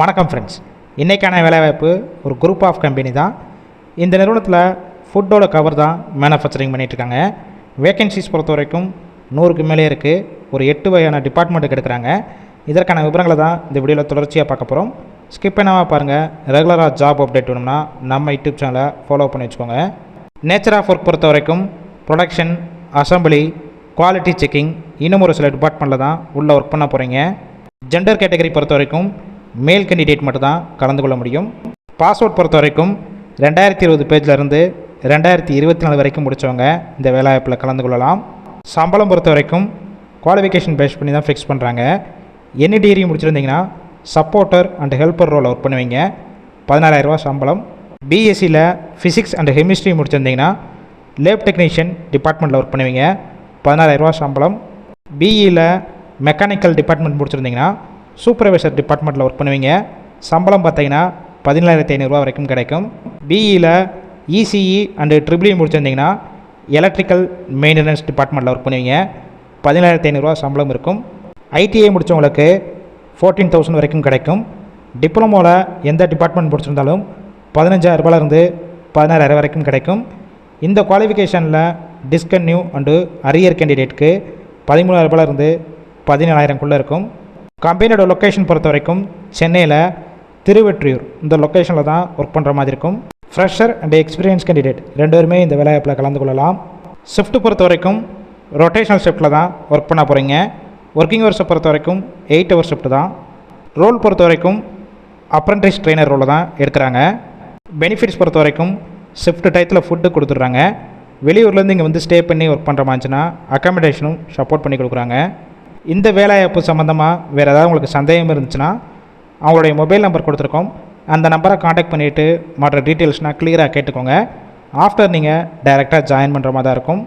வணக்கம் ஃப்ரெண்ட்ஸ் இன்றைக்கான வேலைவாய்ப்பு ஒரு குரூப் ஆஃப் கம்பெனி தான். இந்த நிறுவனத்தில் ஃபுட்டோட கவர் தான் மேனுஃபேக்சரிங் பண்ணிகிட்ருக்காங்க வேகன்சிஸ் பொறுத்த வரைக்கும் நூறுக்கு மேலே இருக்குது ஒரு எட்டு வகையான டிபார்ட்மெண்ட்டுக்கு எடுக்கிறாங்க. இதற்கான விவரங்களை தான் இந்த வீடியோவில் தொடர்ச்சியாக பார்க்க போகிறோம் ஸ்கிப் பண்ணாமல் பாருங்கள் ரெகுலராக ஜாப் அப்டேட் வேணும்னா நம்ம யூடியூப் சேனலை ஃபாலோ பண்ணி வச்சுக்கோங்க. நேச்சர் ஆஃப் ஒர்க் பொறுத்த வரைக்கும் ப்ரொடக்ஷன் அசம்பிளி குவாலிட்டி செக்கிங் இன்னும் ஒரு சில டிபார்ட்மெண்ட்டில் தான் உள்ளே ஒர்க் பண்ண போகிறீங்க ஜெண்டர் கேட்டகரி பொறுத்த வரைக்கும் மேல் கேண்டிடேட் மட்டும்தான் கலந்து கொள்ள முடியும். பாஸ்வேர்ட் பொறுத்த வரைக்கும் ரெண்டாயிரத்தி இருபது பேஜ்லேருந்து ரெண்டாயிரத்தி இருபத்தி நாலு வரைக்கும் முடித்தவங்க இந்த வேலைவாய்ப்பில் கலந்து கொள்ளலாம். சம்பளம் பொறுத்த வரைக்கும் குவாலிஃபிகேஷன் பேஸ் பண்ணி தான் ஃபிக்ஸ் பண்ணுறாங்க என்ன degree முடிச்சிருந்தீங்கன்னா supporter and helper role work பண்ணுவீங்க. பதினாலாயிரரூவா சம்பளம். பிஎஸ்சியில் ஃபிசிக்ஸ் அண்ட் கெமிஸ்ட்ரி முடிச்சிருந்தீங்கன்னா லேப் டெக்னீஷியன் டிபார்ட்மெண்ட்டில் ஒர்க் பண்ணுவீங்க. பதினாலாயிரரூவா சம்பளம். பிஇயில் மெக்கானிக்கல் டிபார்ட்மெண்ட் முடிச்சிருந்தீங்கன்னா சூப்பர்வைசர் டிபார்ட்மெண்ட்டில் ஒர்க் பண்ணுவீங்க. சம்பளம் பார்த்தீங்கன்னா பதினேழாயிரத்தி ஐநூறுரூவா வரைக்கும் கிடைக்கும். பிஇயில் இசிஇ அண்டு ட்ரிபிள்இ முடிச்சிருந்தீங்கன்னா எலக்ட்ரிக்கல் மெயின்டெனன்ஸ் டிபார்ட்மெண்ட்டில் ஒர்க் பண்ணுவீங்க. பதினேழாயிரத்தி ஐநூறுரூவா சம்பளம் இருக்கும். ஐடிஐ முடித்தவங்களுக்கு ஃபோர்டீன் தௌசண்ட் வரைக்கும் கிடைக்கும். டிப்ளமோவில் எந்த டிபார்ட்மெண்ட் முடிச்சிருந்தாலும் பதினஞ்சாயிரரூபாலேருந்து பதினாறாயிரம் வரைக்கும் கிடைக்கும். இந்த குவாலிஃபிகேஷனில் டிஸ்கன்யூ அண்டு அரியர் கேண்டிடேட்க்கு பதிமூணாயிரரூபாலேருந்து பதினேழாயிரம்குள்ளே இருக்கும். கம்பெனியோட லொக்கேஷன் பொறுத்த வரைக்கும் சென்னையில் திருவெற்றியூர். இந்த லொக்கேஷனில் தான் ஒர்க் பண்ணுற மாதிரி இருக்கும். ஃப்ரெஷர் அண்ட் எக்ஸ்பீரியன்ஸ் கேண்டிடேட் ரெண்டு பேருமே இந்த வேலைவாய்ப்பில் கலந்து கொள்ளலாம். ஷிஃப்ட் பொறுத்த வரைக்கும் ரொட்டேஷனல் ஷிஃப்ட்டில் தான் ஒர்க் பண்ண போகிறீங்க ஒர்க்கிங் ஹவர்ஸை பொறுத்த வரைக்கும் எயிட் ஹவர் ஷிஃப்ட் தான். ரோல் பொறுத்த வரைக்கும் அப்ரண்டிஸ் ட்ரெயினர் ரோலில் தான் எடுக்கிறாங்க. பெனிஃபிட்ஸ் பொறுத்த வரைக்கும் ஷிஃப்ட் டயத்தில் ஃபுட்டு கொடுத்துட்றாங்க. வெளியூர்லேருந்து இங்கே வந்து ஸ்டே பண்ணி ஒர்க் பண்ணுற மாதிரிச்சுன்னா அக்காமடேஷனும் சப்போர்ட் பண்ணி கொடுக்குறாங்க. இந்த வேலைவாய்ப்பு சம்மந்தமாக வேறு ஏதாவது உங்களுக்கு சந்தேகம் இருந்துச்சுன்னா அவங்களுடைய மொபைல் நம்பர் கொடுத்துருக்கோம். அந்த நம்பரை காண்டாக்ட் பண்ணிவிட்டு மற்ற டீட்டெயில்ஸ்னால் கிளியராக கேட்டுக்கோங்க. ஆஃப்டர் நீங்கள் டைரெக்டாக ஜாயின் பண்ணுற மாதிரி தான் இருக்கும்.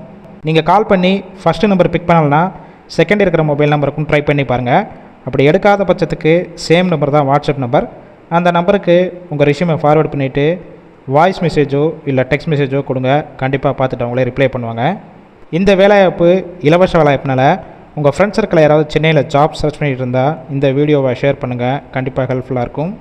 நீங்கள் கால் பண்ணி ஃபஸ்ட்டு நம்பர் பிக் பண்ணலன்னா செகண்ட் இருக்கிற மொபைல் நம்பருக்கும் ட்ரை பண்ணி பாருங்கள் அப்படி எடுக்காத பட்சத்துக்கு சேம் நம்பர் தான் வாட்ஸ்அப் நம்பர் அந்த நம்பருக்கு உங்கள் ரிஷ்யூமை ஃபார்வர்ட் பண்ணிவிட்டு வாய்ஸ் மெசேஜோ இல்லை டெக்ஸ்ட் மெசேஜோ கொடுங்க. கண்டிப்பாக பார்த்துட்டு அவங்களே ரிப்ளை பண்ணுவாங்க. இந்த வேலைவாய்ப்பு இலவச வேலைவாய்ப்புனால உங்கள் ஃப்ரெண்ட்ஸ் சர்க்கிள் யாராவது சென்னையில் ஜாப் சர்ச் பண்ணிகிட்டு இருந்தால் இந்த வீடியோவை ஷேர் பண்ணுங்கள் கண்டிப்பாக ஹெல்ப்ஃபுல்லாக இருக்கும்.